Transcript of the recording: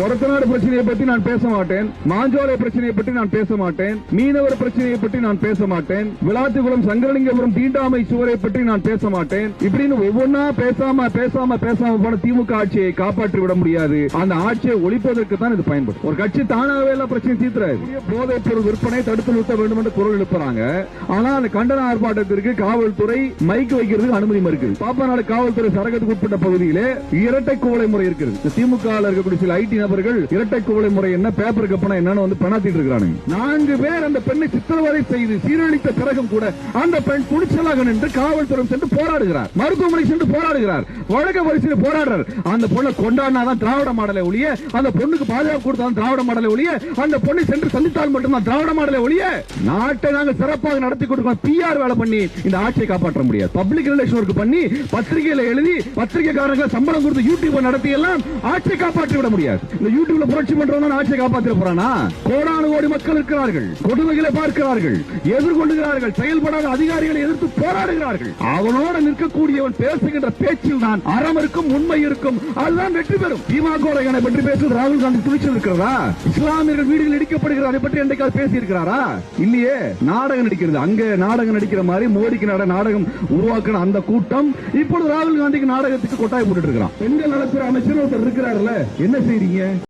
கொடத்தநாடு பிரச்சனையை பற்றி நான் பேச மாட்டேன். மாஞ்சோலை பிரச்சனையை பற்றி நான் பேச மாட்டேன். மீனவர் பிரச்சனையை பற்றி நான் பேச மாட்டேன். விளாத்திகுளம் சங்கரலிங்கபுரம் தீண்டாமை சுவரை பற்றி நான் பேச மாட்டேன். இப்படின்னு ஒவ்வொன்னா பேசாம பேசாம பேசாம போன திமுக ஆட்சியை காப்பாற்றி விட முடியாது. அந்த ஆட்சியை ஒழிப்பதற்கு தான் இது பயன்படும். ஒரு கட்சி தானாகவே எல்லாம் பிரச்சனை தீர்த்துறாரு போதைப் பொருள் விற்பனை தடுத்து நிறுத்த வேண்டும் என்று குரல் எழுப்புறாங்க. ஆனா அந்த கண்டன ஆர்ப்பாட்டத்திற்கு காவல்துறை மைக் வைக்கிறதுக்கு அனுமதி மறுக்குது. பாப்பாநாடு காவல்துறை சரகத்துக்கு உட்பட்ட பகுதியிலே இரட்டை குவளை முறை இருக்கிறது. திமுக இருக்கக்கூடிய சில ஐடி நபர்கள் இரட்டை குவளை முறை என்ன பேப்பர் கப்பனா என்னன்னு வந்து பெணாத்திட்டு இருக்காங்க நான்கு பேர் அந்த பெண்ணை சித்திரவதை செய்து சீரழித்த பிறகும் கூட அந்த பெண் துணிச்சலாக நின்று காவல்துறை சென்று போராடுகிறார். மருத்துவமனை சென்று போராடுகிறார். வழக்க வரிசையில் போராடுறார். அந்த பொண்ணை கொண்டாடினாதான் திராவிட மாடலை ஒழிய அந்த பொண்ணுக்கு பாதுகாப்பு கொடுத்தா திராவிட மாடலை ஒழிய அந்த பொண்ணை சென்று சந்தித்தால் மட்டும்தான் திராவிட மாடலை ஒழிய நாட்டை நாங்க சிறப்பாக நடத்தி கொடுக்கணும் பிஆர் வேலை பண்ணி இந்த ஆட்சியை காப்பாற்ற முடியாது. பப்ளிக் ரிலேஷன் ஒர்க் பண்ணி பத்திரிகையில எழுதி பத்திரிகைக்காரங்க சம்பளம் கொடுத்து யூடியூப் நடத்தி எல்லாம் ஆட்சியை காப்பாற்றி விட முடியாது. இந்த யூடியூப்ல புரட்சி பண்றவங்க ஆட்சியை காப்பாற்ற போறானா? கோடானு கோடி மக்கள் இருக்கிறார்கள். கொடுமைகளை பார்க்கிறார்கள். எதிர்கொள்ளுகிறார்கள். செயல்படாத அதிகாரிகளை எதிர்த்து போராடுகிறார்கள். அவனோட நிற்கக்கூடியவன் பேசுகின்ற பேச்சில் தான் அறம் இருக்கும் உண்மை இருக்கும். அதுதான் வெற்றி பெறும். திமுக பற்றி பேசுவது ராகுல் காந்தி துணிச்சல் இருக்கிறதா? இஸ்லாமியர்கள் வீடுகள் இடிக்கப்படுகிறார். அதை பற்றி என்றைக்காவது பேசி இருக்கிறாரா இல்லையே. நாடகம் நடிக்கிறது. அங்க நாடகம் நடிக்கிற மாதிரி மோடிக்கு நட நாடகம் உருவாக்கின அந்த கூட்டம் இப்பொழுது ராகுல் காந்திக்கு நாடகத்துக்கு கொட்டாய் போட்டு இருக்கிறான். பெண்கள் நலத்துறை அமைச்சர் ஒருத்தர் இருக்கிறாருல்ல. என்ன செய்றீங்க? soon.